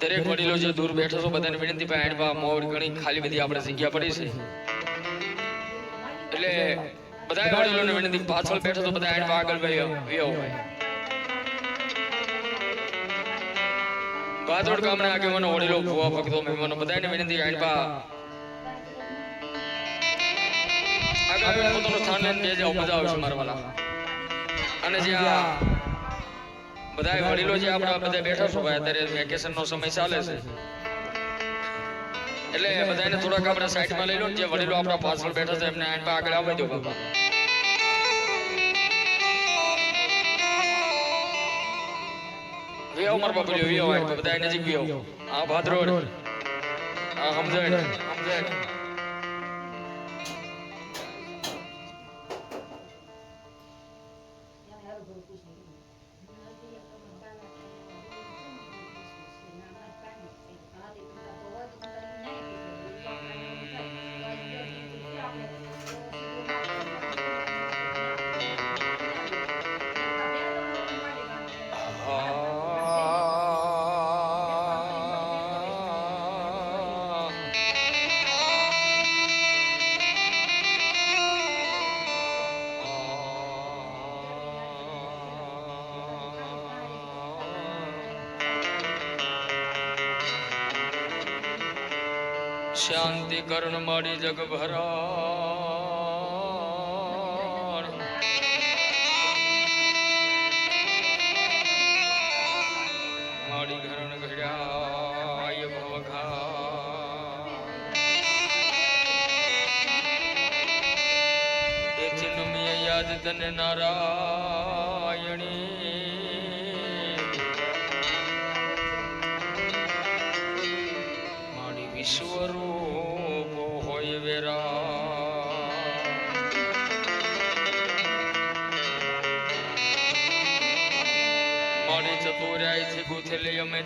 દરેક વડીલો જે દૂર બેઠો છો બધાને વિનંતી પણ આડવા મોર ઘણી ખાલી બધી આપણે જગ્યા પડી છે. એટલે બધા વડીલોને વિનંતી પાછળ બેઠો તો બધા આડવા આગળ વહ્યો હોય ગામના આગેવાનો વડીલો ભુવા ભક્તો મહેમાનો બધાને વિનંતી આડવા આગળ પોતાનું સ્થાન લઈને બે જાઓ મજા આવશે મારા વાલા. અને જે આ બધા વડીલો જે આપણા બધા બેઠા છો ભાઈ અત્યારે વેકેશન નો સમય ચાલે છે. એટલે બધાને થોડાક આપણે સાઈડમાં લઈ લો જે વડીલો આપણા પાછળ બેઠા છે એમને આઈન પર આગળ આવવા દો બાબા વિયો માર બાપુ વિયો બધા નજીક વિયો. આ ભાદરોડ. આ સમજણ સમજણ જગ ભરણ મારી ઘરણ ઘડ્યાય ભવઘા એથી નમીએ યાદ તને નારાયણી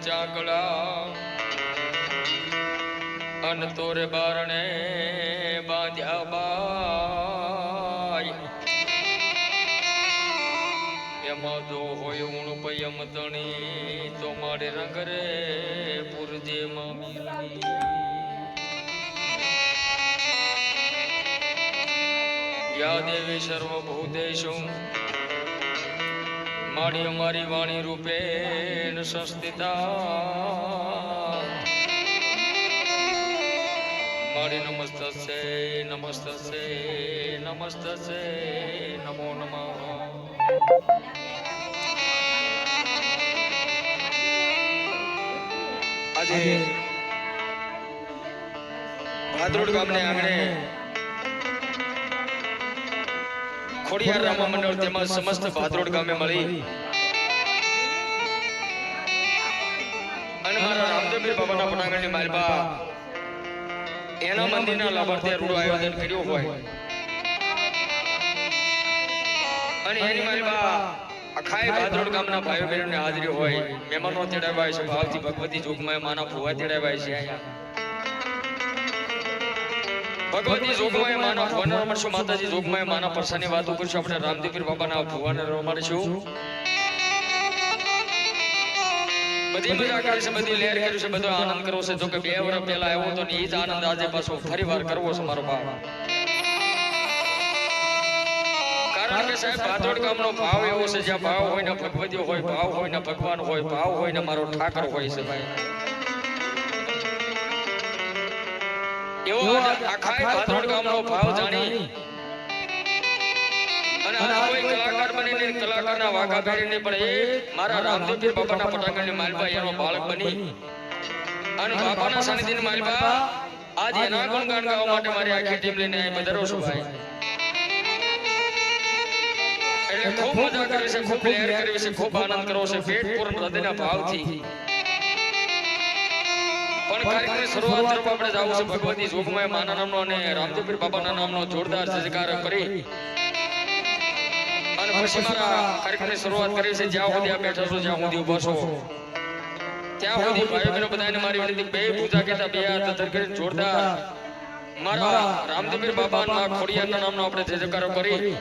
ચાકડા અન તોરે બારણે બાંધ્યા બાય એમાં જો હોય ઉણ પયમ તણી તો મારે રંગ રે પુરજે મામી યા દેવી સર્વભૂતેષુ માડી અમારી વાણી રૂપે સંસ્થિતા મારી નમસ્તસે નમસ્ત છે નમો નમઃ. આજે ભાદરોડ ગામને આંગણે ખોડિયાર રામા મંડળ તેમજ સમસ્ત ભાદરોડ ગામે મળી. અને મારા રામદેવપીર બાબાના પટાંગણની માલબા એના મંદિરના લાભાર્થી રૂડું આયોજન કર્યું હોય. અને એની માલબા અખાય ભાદરોડ ગામના ભાઈઓ બહેનોને હાજરી હોય. મહેમાનો તેડાવાય છે ભાવથી ભગવતી જોગમાય માના ભુવા તેડાવાય છે. અહીંયા ભગવતી જોગમાય માના ભુવાને રમાડશું માતાજી જોગમાય માના પરસાની વાતો કરશું. આપણે રામદેવપીર બાબાના ભુવાને રમાડીશું બધી મજા કરી છે બધી લહેર કરી છે બધો આનંદ કરવો છે. જો કે બે વર્ષ પહેલા આવ્યો તો એ જ આનંદ આજે પાછો ફરી વાર કરવો છે મારો બાપ કારણ કે સાહેબ ભાદોડ ગામનો ભાવ એવો છે જ્યાં ભાવ હોય ને ભગવતીઓ હોય ભાવ હોય ને ભગવાન હોય ભાવ હોય ને મારો ઠાકર હોય છે ભાઈ. એવો આજે ભાદોડ ગામનો ભાવ જાણી. અને આ કોઈ કલાકાર બનીને કલાકારના વાઘા પહેરીને પણ એ મારા રામદેવપીર બાબાના પટાંગણની માલબા એનો બાળક બની. અને બાપાના સાનિધ્યની માલબા આજ એના ગુણગાન ગાવા માટે મારી આખી ટીમ લઈને અહીં પધારો છું ભાઈ. એટલે ખૂબ મજા કરવી છે ખૂબ લહેર કરવી છે ખૂબ આનંદ કરવો છે પેટ પૂર્ણ હૃદયના ભાવથી. પણ કાર્યક્રમની શરૂઆત તરફ આપણે જવું છે. ભગવતી જોગમાય માના નામનો અને રામદેવપીર બાબાના નામનો જોરદાર જયકાર કરી. અને પછી મારા કાર્યક્રમની શરૂઆત કરી છે જ્યાં સુધી આ બેઠા છો જ્યાં સુધી ઊભા છો. ત્યાં સુધી ભાઈઓ બહેનો બધાને મારી વિનંતી બે પૂજા કહેતા બે હાથ ધર કરીને જોરદાર. મારા રામદેવપીર બાબાના ખોડિયારના નામનો આપણે જયકારો કરી.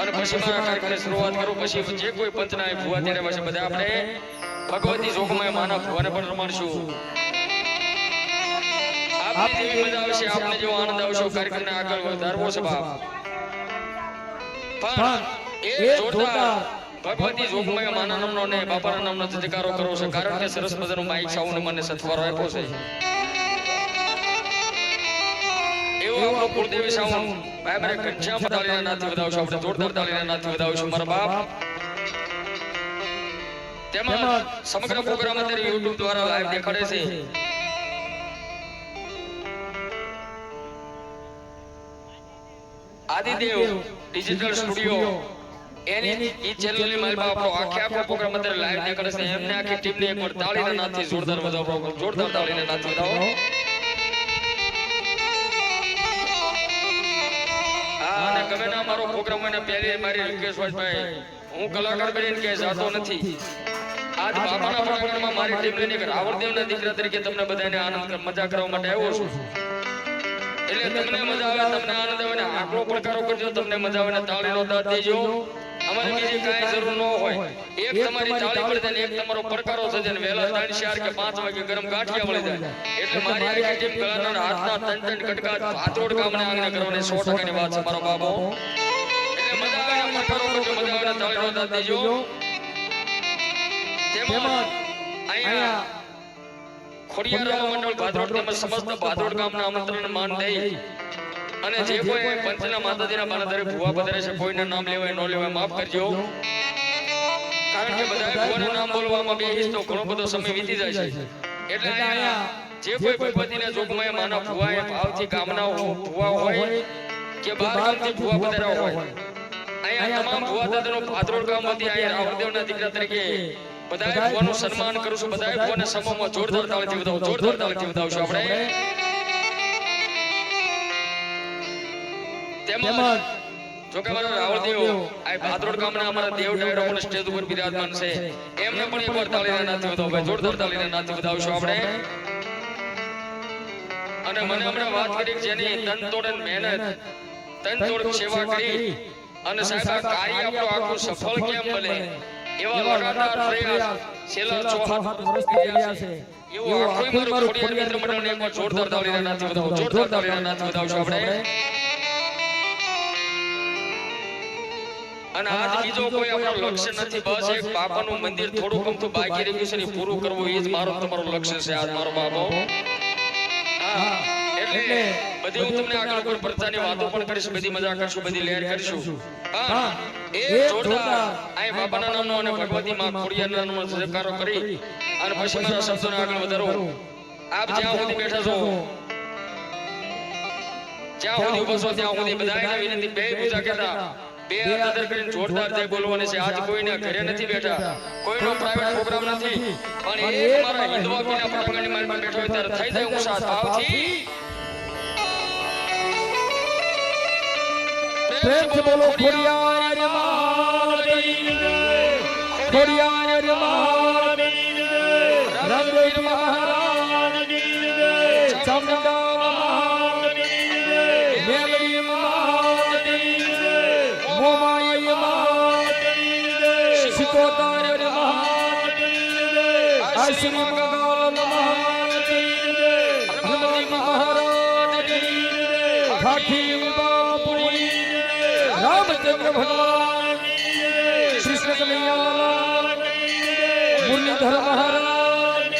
અને પછી મારા કાર્યક્રમની શરૂઆત કરું. પછી જે કોઈ પંચના ભુવા ત્યારે બધા આપણે ભગવતી જોગમાય માના ભુવાને પણ રમાડશું આપની મજા આવશે આપને જેવો આનંદ આવશે કાર્યક્રમને આગળ વધારવો છે બાપ. પણ એ જોતા ભગવતી જોગમાય માના નામનો ને બાપાના નામનો જયકારો કરો છે કારણ કે સરસ મજાનો માઈક સાઉન્ડ મને સથવારો આપ્યો છે. એવો આપણો કુળદેવી સાઉન્ડ. ભાઈ મારે ઘનશ્યામ તાળીના નાથથી વધાવશું આપણે જોરદાર તાળીના નાથથી વધાવશું મારા બાપ. તેમજ સમગ્ર પ્રોગ્રામ અત્યારે યુટ્યુબ દ્વારા લાઈવ દેખાડે છે. આદિદેવ ડિજિટલ સ્ટુડિયો એની ઈ ચેનલની મારી પાસે આખે આખો પ્રોગ્રામ અત્યારે લાઈવ દેખાડે છે. એમને આખી ટીમને એકવાર તાળીના નાથથી જોરદાર વધાવો જોરદાર તાળીના નાથથી વધાવો અને ગમે ના મારો પ્રોગ્રામ હોય ને પહેલી મારી રિક્વેસ્ટ હોય ભાઈ હું કલાકાર બનીને કે જાતો નથી. આજ બાપાના પ્રોગ્રામમાં મારી ટીમ લઈને રાવણદેવના દીકરા તરીકે તમને બધાને આનંદ મજા કરવા માટે આવ્યો છું. એટલે તમને મજા આવે તમને આનંદ આવે ને આકડો પડકારો કરજો તમને મજા આવે ને તાળીનો દાંત દેજો અમારે બીજી કાંઈ જરૂર ન હોય એક તમારી તાળી પડે જાય એક તમારો પડકારો થશે ને વહેલા ત્રણ ચાર કે પાંચ વાગે ગરમ ગાંઠિયા મળી જાય. એટલે મારી આખી ટીમ ગળાના હાથના તન તન કટકા ભાતોડ કામને આંગણે કરવાની સો ટકાની વાત છે મારો બાબો એટલે મજા આવે ને પડકારો કરજો મજા આવે ને તાળીનો દાંત દેજો તેમજ અહીંયા ખોડિયાર મંડળ ભાદરોડ તેમજ સમસ્ત ભાદરોડ ગામના આમંત્રણ માન દઈ. અને જે કોઈ પંચના માતાજીના બાનાધારે ભૂવા પધારે છે કોઈના નામ લેવાય ન લેવાય માફ કરજો. કારણ કે બધા ભૂવાનું નામ બોલવામાં બે તો ઘણો બધો સમય વીતી જાય છે. એટલે અહીંયા જે કોઈ ભગવતીના જોગમાં માના ભૂવાએ ભાવથી ગામના ભૂવા હોય કે બાર ગામથી ભૂવા પધાર્યા હોય. અહીંયા તમામ ભૂવા દાદાનો ભાદરોડ ગામમાંથી અહીંયા રાવણદેવના દીકરા તરીકે બધાએ ભુવાનું સન્માન કરું છું બધાએ ભુવાને સમૂહમાં જોરદાર તાળીથી વધાવો જોરદાર તાળીથી વધાવશું આપણે તેમજ જો કે મારા રાવળદેવ આ ભાદરોડ ગામના અમારા દેવ ડાયરો પણ સ્ટેજ ઉપર બિરાજમાન છે. એમને પણ એકવાર તાળીના નાથથી વધાવો ભાઈ જોરદાર તાળીના નાથથી વધાવશું આપણે અને મને હમણાં વાત કરી જેની મહેનત તનતોડ સેવા કરી અને સાહેબ આ કાર્ય આપણું આખું સફળ કેમ બને? એવા લગાતાર પ્રયાસ છેલ્લા છ સાત વર્ષથી રહ્યા છે. એવો આખું મારું ખોડિયાર મિત્ર મંડળને એક જોરદાર તાળીના નાથથી બતાવો. જોરદાર તાળીના નાથથી વધાવશું આપણે. અને આજ બીજો કોઈ આપણો લક્ષ્ય નથી બસ એક બાપાનું મંદિર થોડું કમતું બાકી રહ્યું છે ને પૂરું કરવું એ જ મારો તમારો લક્ષ્ય છે આજ મારો બાપો. હા એટલે બધી હું તમને આગળ કોઈ પ્રચારની વાતો પણ કરીશ બધી મજા કરશું બધી લહેર કરીશું. હા. એ જોરદાર આય બાપાના નામનો અને ભગવતી માં ખોડિયારના નામનો સ્વીકારો કરી અને પછી મારા શબ્દોને આગળ વધારો આપ જ્યાં સુધી બેઠા છો. જ્યાં સુધી ઊભો છો ત્યાં સુધી બધાને વિનંતી બે પૂજા કરતા. બે અંદર કરીને જોરદાર જય બોલવાની છે. આજ કોઈને ઘરે નથી બેઠા. કોઈનો પ્રાઇવેટ પ્રોગ્રામ નથી. પણ એક મારા હિન્દુ પીના પટાંગણની મારી બેઠો હોય ત્યારે થઈ જાય ઉષા ભાવથી પ્રેમથી બોલો ખોડિયાર ખોડિયાર રામદેવ મહારાજ ચામુંડા આશ્રી મંગલ મહાદેવ હનુમાન મહારાજ બાપુની રામચંદ્ર ભગવાન કૃષ્ણ કનૈયા મુરલીધર મહારાજ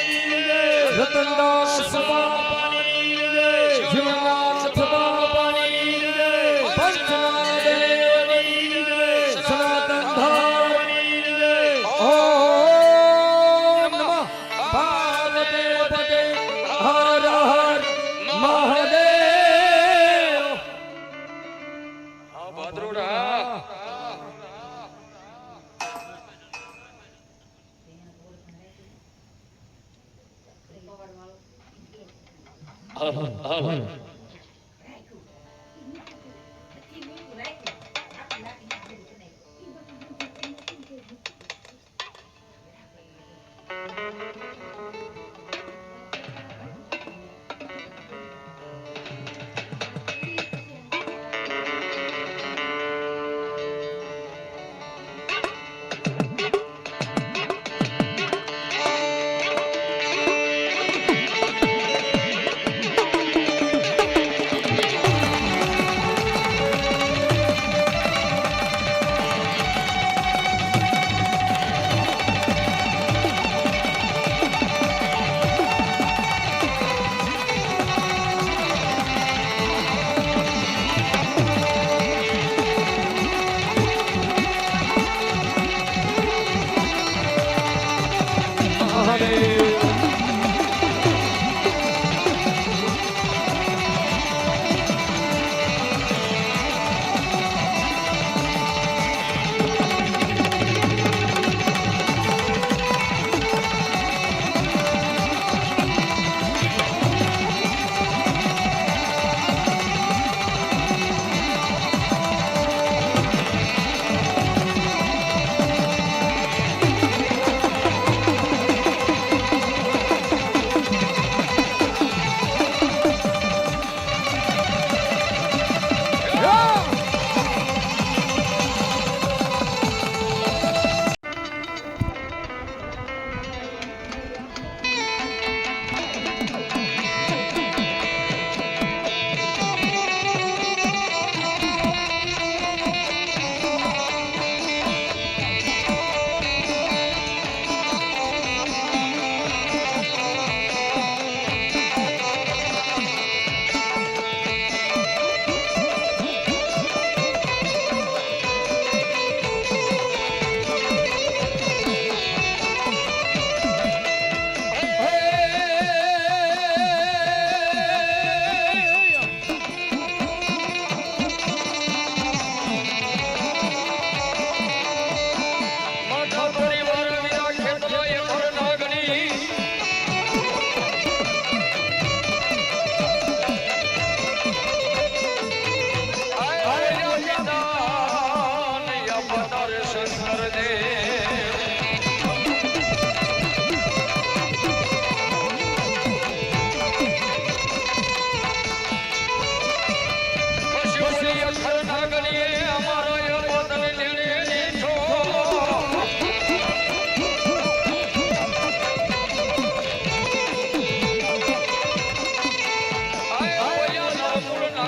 રતનદાસ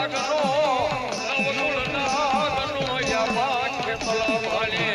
ભાગનો નવનો નાગનો યા પાઠ ફલા ભાલે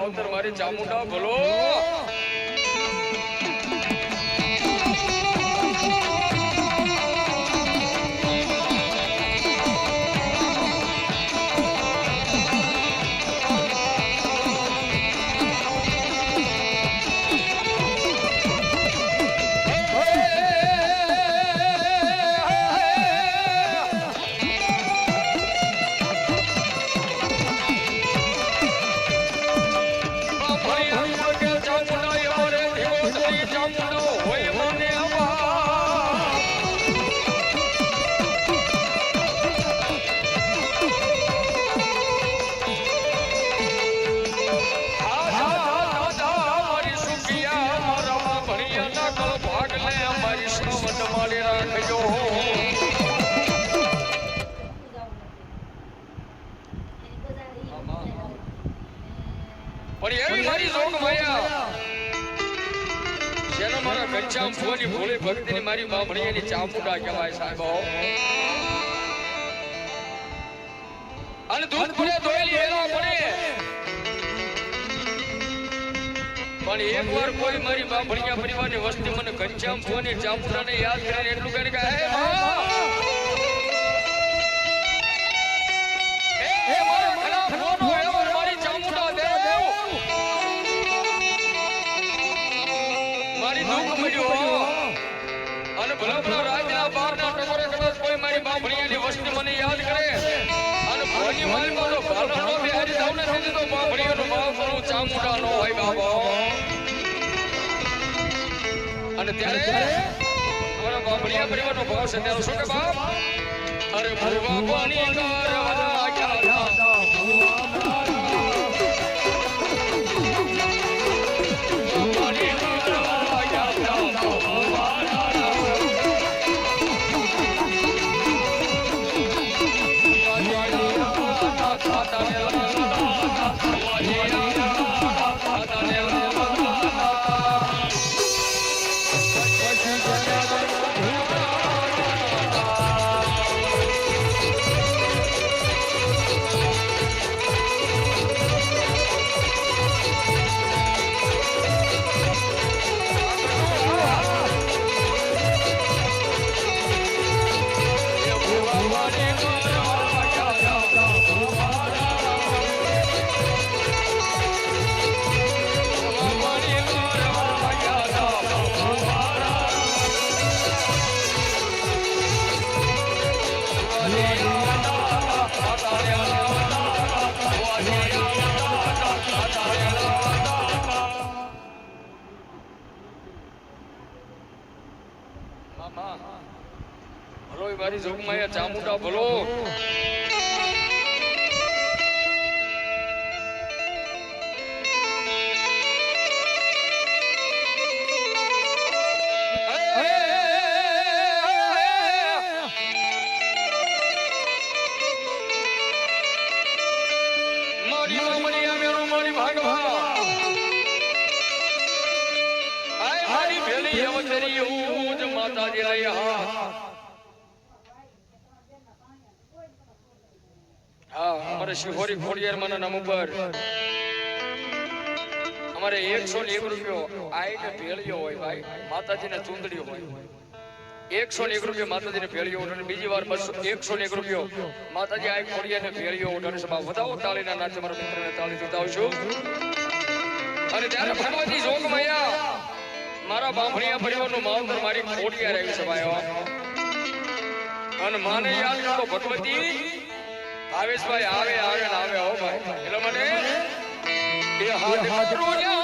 માવતર મારી ચામુંડા બોલો! ભક્તિની મારી બામણીયાની ચામુંડા કહેવાય સાહેબ. અને દૂધ પૂરે ધોયેલી વેલા પડે પણ એકવાર કોઈ મારી બામણીયા પરિવારની વસ્તી મને ઘનશ્યામ ભુવાની ચામુંડાને યાદ કરીને એટલું કહે કે હે ચામુંડા મારી દુઃખ મળ્યો અને ભલા ભલા રાજના બારના ટકોરે કદાચ કોઈ મારી અને ભોની મારી મારો બાભણીયાનો ભાવ બાબો. અને ત્યારે અમારા બાભણીયા પરિવારનો ભાવ ત્યારે શું કે બાપ? અરે ભરવા પાણી અમારે ખોડિયાર માના નામ ઉપર. અમારે એકસો ને એક રૂપિયો આઈને ભેળિયો હોય ભાઈ, માતાજીને ચૂંદડીઓ હોય. એકસો ને એક રૂપિયો માતાજીને ભેળિયો ઉઠાડે. બીજી વાર બસો એકસો ને એક રૂપિયો માતાજી આ ખોડિયાને ભેળિયો છે બા વધાવો તાળીના નાચે. મારા મિત્રને તાળી ચૂતાવશું અને ત્યારે ભગવતી જોગમૈયા મારા બાંભણિયા પરિવારનું માવતર મારી ખોડિયા છે ભાઈઓ. અને માને યાદ કરો ભગવતી ભાવેશભાઈ આવે આવે આવે. હો ભાઈ. એટલે મને એ હાથ કરું